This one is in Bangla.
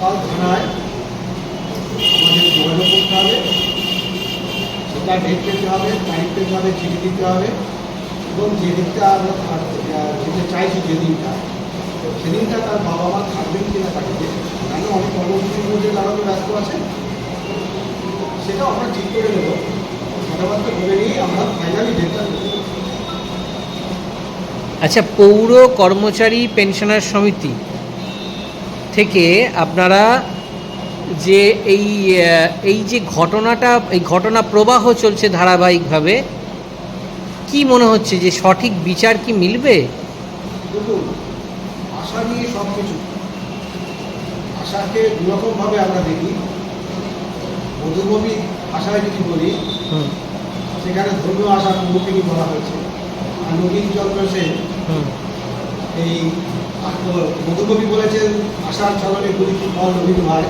থানায় আমাদের যোগাযোগ করতে হবে। সেটা ডেট পেতে হবে তারিখ পেতে হবে, চিঠি দিতে হবে এবং যে দিনটা আমরা যেতে চাইছি যে দিনটা সেদিনটা তার বাবা মা থাকবেন কিনা তাকে কেন অনেক কর্মসূচির মধ্যে তারা তো ব্যস্ত আছেন। সেটা আমরা ঠিক করে নেব। নিয়ে আমরা ফাইনালি ডেটটা আচ্ছা পৌর কর্মচারী পেনশনার সমিতি থেকে আপনারা যে এই এই যে ঘটনাটা এই ঘটনা প্রবাহ চলছে ধারাবাহিকভাবে কি মনে হচ্ছে যে সঠিক বিচার কি মিলবে? দেখুন আশা নিয়ে সব কিছু। আশাকে দুরকমভাবে আমরা দেখি। মধুমতি আশায় যদি বলি সেখানে ধর্মীয় আশা মুখোমুখি বলা হয়েছে। আর নবীন চন্দ্র সেন হুম। এই মধুকবি বলেছেন আশার চলনে গুলি ফল নবীন হয়।